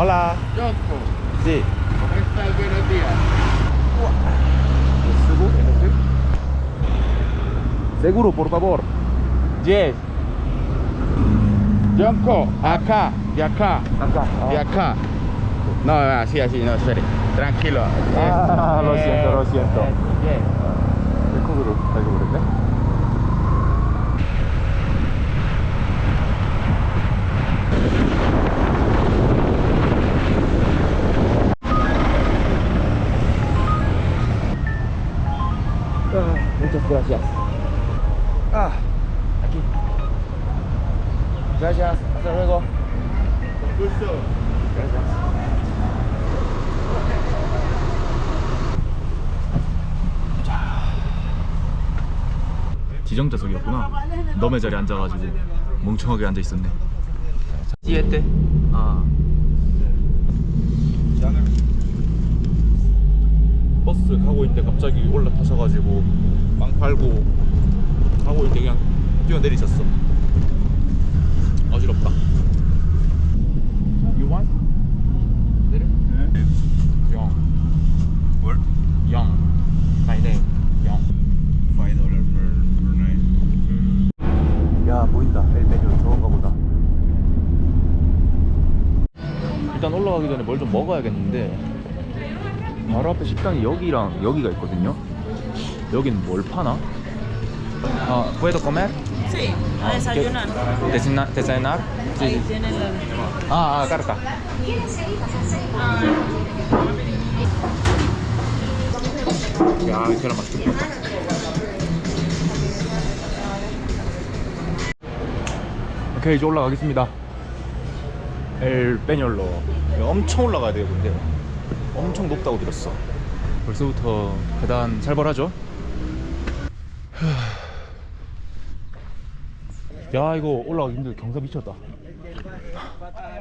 Hola. Yonko. Sí. ¿Cómo estás? Buenos días. Seguro, por favor. Yes. Yonko, acá, de acá, acá de ah. acá. No, así, así, no, espere. Tranquilo. Ah, lo eh, siento, lo siento. Eh, yes. Ah, seguro, seguro, ¿eh? Gracias. Ah, aquí. Gracias. Hasta luego. Gusto. Gracias. 지정자석이었구나. 너의 자리에 앉아가지고 멍청하게 앉아 있었네. 찌했대. 아. 버스 가고 있는데 갑자기 올라타셔가지고 빵 팔고 가고 있는데 그냥 뛰어내리셨어. 어지럽다. You want? 내려? 영. What? 영. My name. 영. Five dollar per, per night. 야 보인다 엘베뇨 저건가 보다 일단 올라가기 전에 뭘 좀 먹어야겠는데 바로 앞에 식당이 여기랑 여기가 있거든요 여긴 뭘 파나? 아, ¿puedo comer? Sí, a desayunar. Desayunar? desayunar? Sí, Ahí sí. tienen la... 아, 아, carta. 야, 이 계란 맛있겠다. 오케이, 이제 올라가겠습니다. 엘 빼뇰로. 엄청 올라가야 돼요, 근데. 엄청 높다고 들었어. 벌써부터 계단 살벌하죠? 야, 이거 올라가기 힘들어. 경사 미쳤다.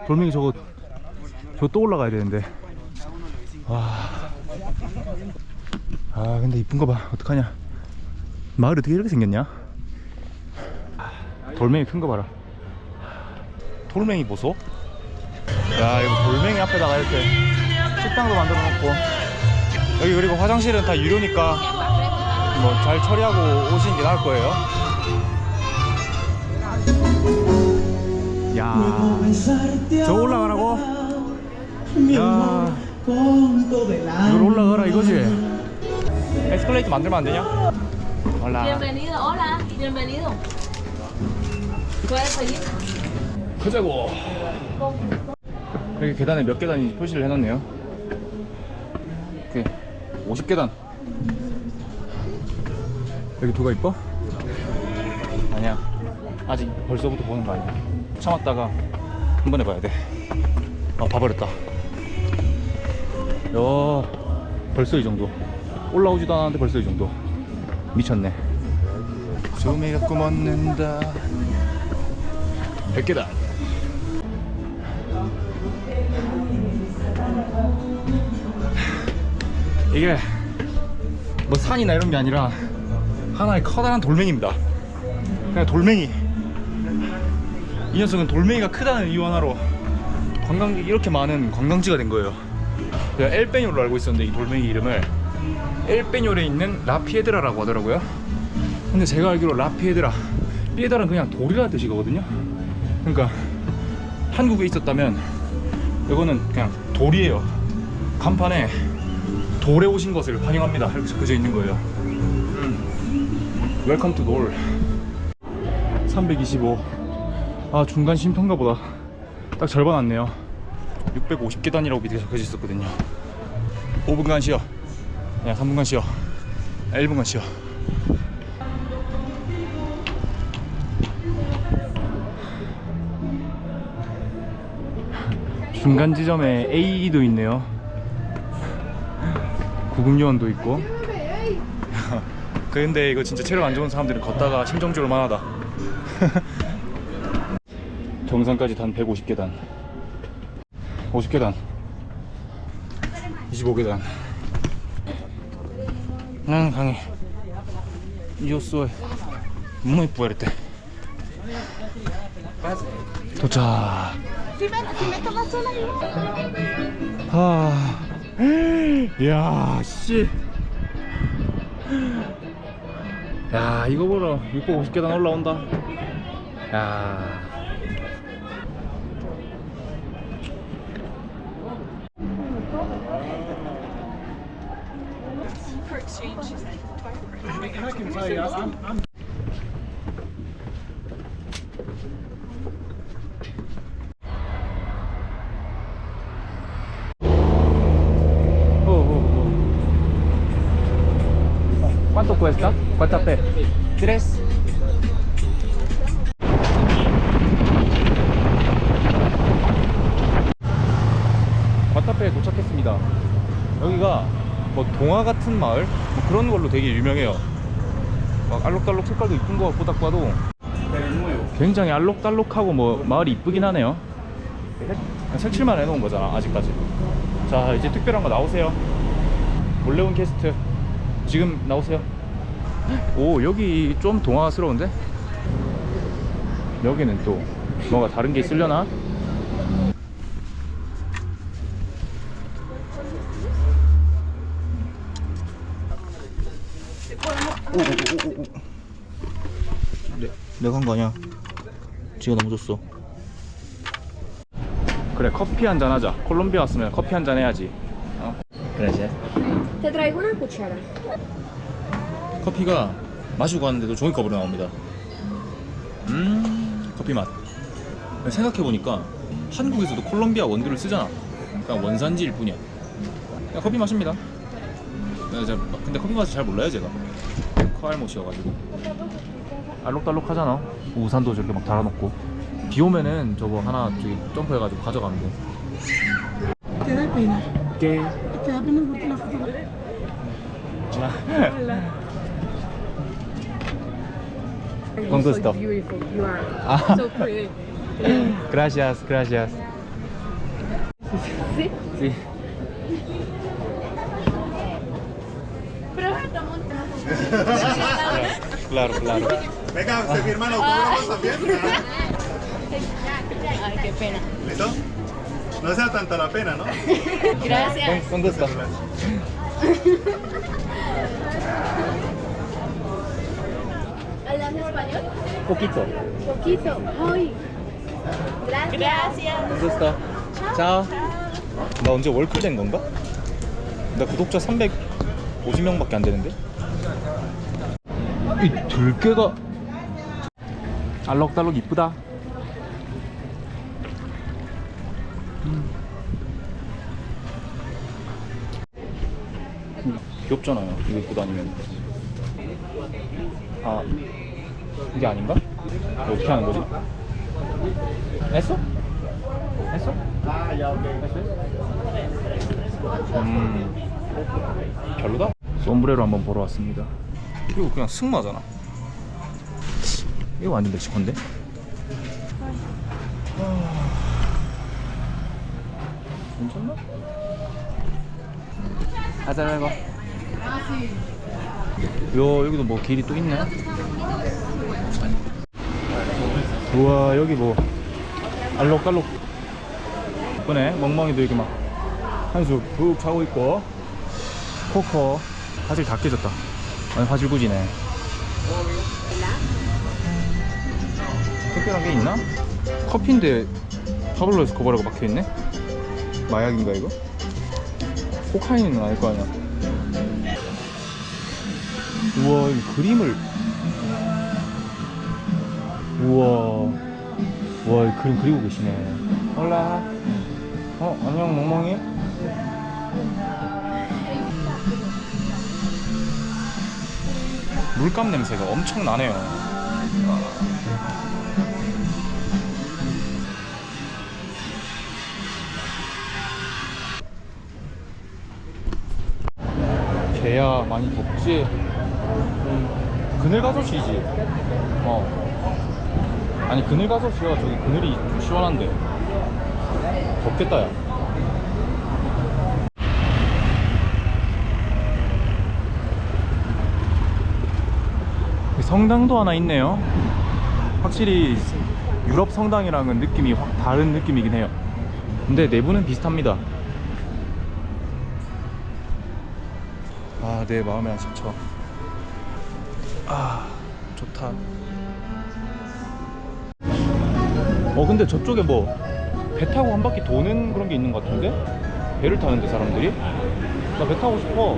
돌멩이 저거 저 또 올라가야 되는데. 와. 아 근데 이쁜 거 봐. 어떡하냐. 마을 어떻게 이렇게 생겼냐? 돌멩이 큰 거 봐라. 돌멩이 보소. 야 이거 돌멩이 앞에다가 이렇게 식당도 만들어 놓고. 여기 그리고 화장실은 다 유료니까 뭐 잘 처리하고 오시는 게 나을 거예요 야, 저 올라가라고? 야, 이걸 올라가라 이거지? 에스컬레이터 만들면 안 되냐? 올라. Bienvenido, hola, bienvenido. ¿Puedes seguir? 크자고. 여기 계단에 몇 계단인지 표시를 해놨네요. 오케이, 50계단. 여기 도가 이뻐? 아니야. 아직 벌써부터 보는 거 아니야. 참았다가 한 번에 봐야 돼. 아, 봐버렸다. 야, 벌써 이 정도. 올라오지도 않았는데 벌써 이 정도. 미쳤네. 조미 갖고 먹는다. 100계단. 이게 뭐 산이나 이런 게 아니라 하나의 커다란 돌멩이입니다. 그냥 돌멩이. 이 녀석은 돌멩이가 크다는 이유 하나로 관광객이 이렇게 많은 관광지가 된 거예요. 제가 엘페뇨로 알고 있었는데 이 돌멩이 이름을 엘페뇨에 있는 라피에드라라고 하더라고요. 근데 제가 알기로 라피에드라, 피에드라는 그냥 돌이라는 뜻이거든요. 그러니까 한국에 있었다면 이거는 그냥 돌이에요. 간판에 돌에 오신 것을 환영합니다. 이렇게 적혀져 있는 거예요. 음. 웰컴 투 돌. 325. 아 중간 쉼터인가 보다. 딱 절반 왔네요. 650계단이라고 밑에 적혀져 있었거든요. 5분간 쉬어. 야 3분간 쉬어. 1분간 쉬어. 중간 지점에 A도 있네요. 구급요원도 있고. 근데 이거 진짜 체력 안 좋은 사람들은 걷다가 심정지올 만하다. 정상까지 단 150계단. 50계단. 25계단. 난 강해. Soy muy fuerte. 도착. 하. 야, 씨. 야, 이거 보러 650계단 올라온다. 야. P? ¿Tres? 과타페에 도착했습니다. 여기가 뭐 동화 같은 마을 뭐 그런 걸로 되게 유명해요. 막 알록달록 색깔도 이쁜 거 같고 딱 봐도 굉장히 알록달록하고 뭐 마을이 이쁘긴 하네요. 색칠만 해놓은 거잖아 아직까지. 자 이제 특별한 거 나오세요. 몰래 온 게스트 지금 나오세요. 오 여기 좀 동화스러운데? 여기는 또 뭐가 다른 게 있으려나? 오오오오오 내, 내가 한 거 아니야 지가 너무 줬어 그래 커피 한 잔 하자 콜롬비아 왔으면 커피 한 잔 해야지 어? 그래 이제 Te traigo una cuchara. 커피가 마시고 왔는데도 종이 컵으로 나옵니다. 음 커피 맛. 생각해보니까 한국에서도 콜롬비아 원두를 쓰잖아. 그냥 원산지일 뿐이야. 그냥 커피 마십니다. 네, 근데 커피 맛을 잘 몰라요 제가. 코알못이어가지고. 알록달록 하잖아. 우산도 저렇게 막 달아놓고. 비 오면은 저거 하나 저기 점프해가지고 가져가면 돼. Te da pena. 깨 Te da pena porque la foto. You are Ah. so pretty. Gracias, gracias. Sí. Sí. Claro, claro. Venga, se firman autógrafos también. Ay, qué pena. ¿Listo? No sea tanta la pena, ¿no? Gracias. ¿Cuánto está? ¿Hablas español? Poquito. Poquito. Ay. Gracias. Gracias. ¿Cuánto está? Chao. 나 언제 월클 된 건가? 나 구독자 350명밖에 안 되는데? 이 들깨가 알록달록 이쁘다. 음, 귀엽잖아요. 이거 입고 다니면. 아, 이게 아닌가? 이거 어떻게 하는 거지? 했어? 했어? 음, 별로다? 솜브레로 한번 보러 왔습니다. 이거 그냥 승마잖아. 이거 완전 멕시코인데? 아. 괜찮나? 하자 이거. 요 여기도 뭐 길이 또 있네. 우와 여기 뭐. 알록달록. 이쁘네. 멍멍이도 여기 막 한수 푹 자고 있고. 코코. 화질 다 깨졌다. 아니 화질 구지네. 특별한 게 있나? 커피인데 파블로 에스코바라고 박혀있네? 마약인가 이거? 코카인은 아닐 거 아니야. 우와 이 그림을 우와 와, 이 그림 그리고 계시네. 올라. 어, 안녕, 멍멍이. 물감 냄새가 엄청 나네요. 개야 많이 덥지? 음, 그늘 가서 쉬지 어. 아니 그늘 가서 쉬어 저기 그늘이 좀 시원한데 덥겠다 야 성당도 하나 있네요 확실히 유럽 성당이랑은 느낌이 확 다른 느낌이긴 해요. 근데 내부는 비슷합니다. 아, 내 마음에 안 씹혀. 아, 좋다. 어, 근데 저쪽에 뭐 배 타고 한 바퀴 도는 그런 게 있는 것 같은데? 배를 타는데 사람들이? 나 배 타고 싶어.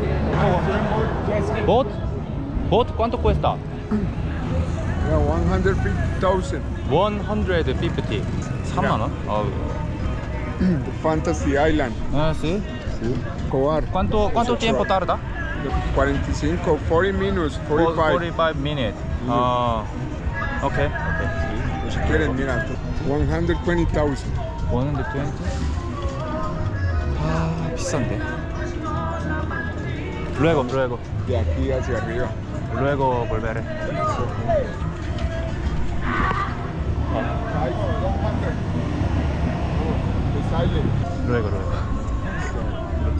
배 타고 왔어. Boat? Boat? ¿Cuánto cuesta? Yeah, 150,000. 150. 3만 원? 아, Fantasy Island. 아, sí. Cobar. ¿Cuánto cuánto tiempo tarda? 45, 40 minutes, 45. 45 minutes. 아, 오케 Si quieren, mira, 120,000. 120? 아, 비싼데. Luego, luego. De aquí hacia arriba. Luego volveré. Luego, luego.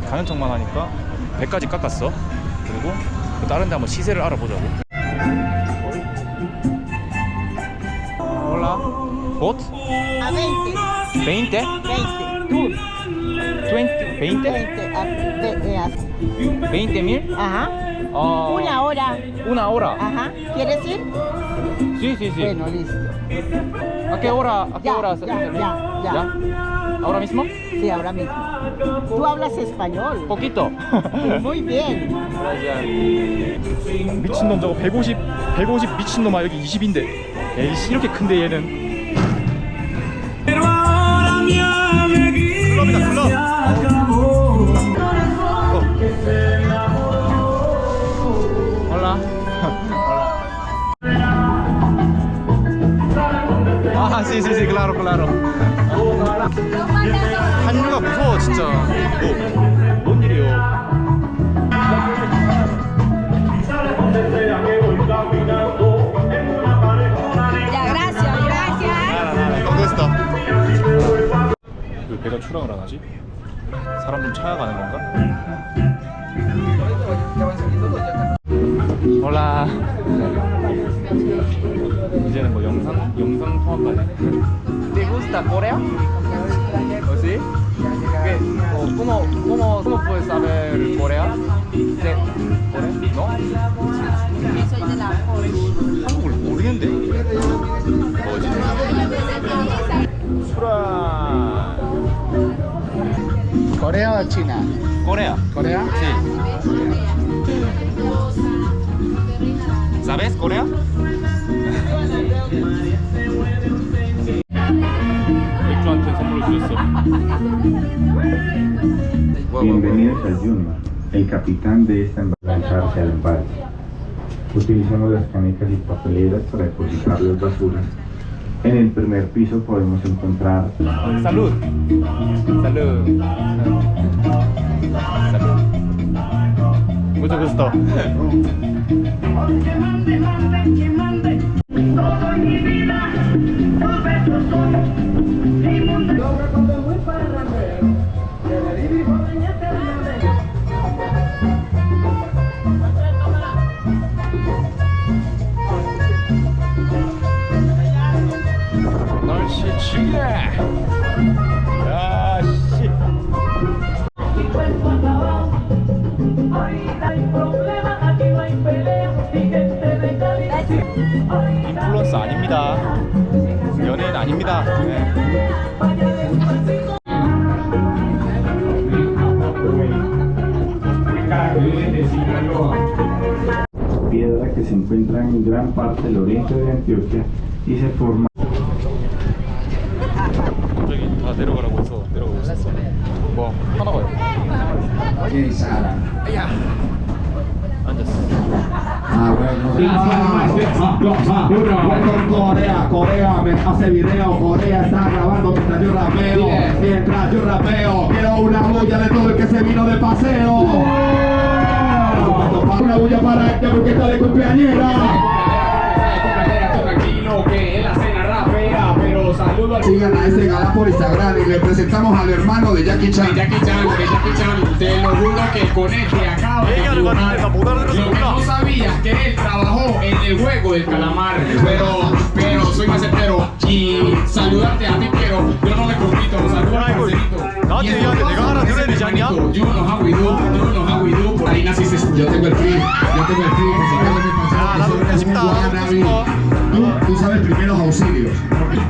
가는 척만 하니까 100까지 깎았어. 그리고 그 다른 데 한번 시세를 알아보자고. ¿Bot? A 20, 20? 20, tour, 20? 20? 20, a- de- eh, a- 20 mil? ajá, 어, una hora, Una hora. ajá, ¿quieres ir? Sí, sí, sí. Bueno, listo. ¿A qué hora? ¿A qué Ya, hora? ya, ya, ya. ¿Ahora mismo? Sí, ahora mismo. Tú hablas español. Poquito. Muy bien. 미친놈 저거 150 150 미친놈아 여기 20인데 에이씨 이렇게 큰데 얘는 claro, claro. 한류가 무서워, 진짜. 뭐, 뭔 일이요? 배가 출항을 안 하지? 사람 좀 찾아가는 건가? ¿Cómo, cómo, ¿Cómo puedes saber Corea? ¿De Corea? ¿No? Soy de la 한국을 모르겠는데. 뭐지? 수라. ¿Corea o China? Corea. ¿Corea? Sí. ¿Sabes Corea? 맥주한테 선물을 주셨어. Bienvenidos al Yunma. El capitán de esta lanzarse al embarque. Utilizamos las canicas y papeleras para depositar las basuras. En el primer piso podemos encontrar Salud. Salud. Salud. Mucho gusto. Piedra que se encuentra en gran parte del oriente de Antioquia y se forma 갑자기 다 내려가라고 해서 내려가고 있었어. 뭐 하나 봐요. 앉았어. con Corea, Corea me hace video, Corea está grabando mientras yo rapeo, mientras yo rapeo, quiero una bulla de todo el que se vino de paseo. che tale compagniera Sigan a por Instagram y le presentamos al hermano de Jackie Chan. Jackie Chan, de Jackie Chan. Te lo juro que con este acaba de. Lo que no sabía que él trabajó en el juego del calamar. Pero, pero, soy macetero. Y saludarte a ti, pero yo no me compito. Saludos al parcerito. No, tío, yo te ganas de una Yo You know how do, do. Por ahí. Yo tengo el free, yo tengo el free. Tú, sabes primeros auxilios.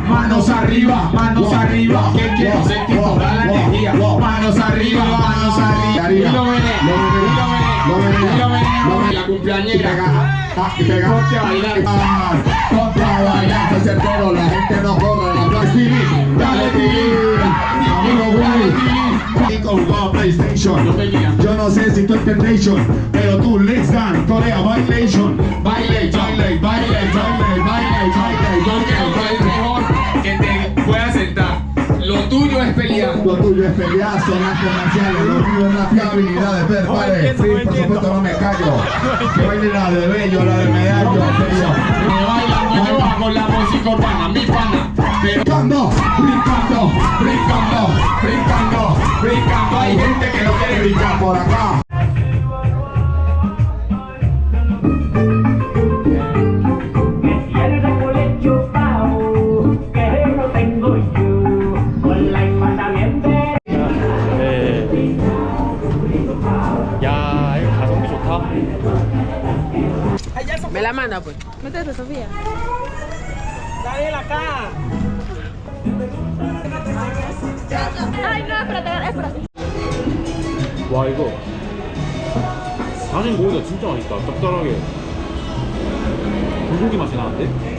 Manos arriba, manos arriba, que quiero sentir toda la energía. Manos arriba, manos arriba. Y lo veré, Lo veré, lo veré, lo veré. La Y cumpleañera. ah. Ponte a bailar. Ponte a bailar, que se entero, la gente no corre, la plaza. Dale, jugaba PlayStation. Yo no sé si tú entendés, pero tú, Let's Dance, Corea, Violation. Baile, baile, baile, baile, baile, baile. Yo creo que es mejor que te puedas sentar. Lo tuyo es pelear. Lo tuyo es pelear, sonar comerciales, lo mío es rapear habilidades, ver, vale, sí, por supuesto no me callo. Que baile la de bello, la de medallo. Me baila yo hago la música urbana, mi pana brincando, brincando, brincando, brincando, brincando. Hay gente que no quiere brincar por acá. Me la manda pues. Métete, Sofía. Dale la cara. 다진 고기가 진짜 맛있다 짭짤하게 불고기 맛이 나는데?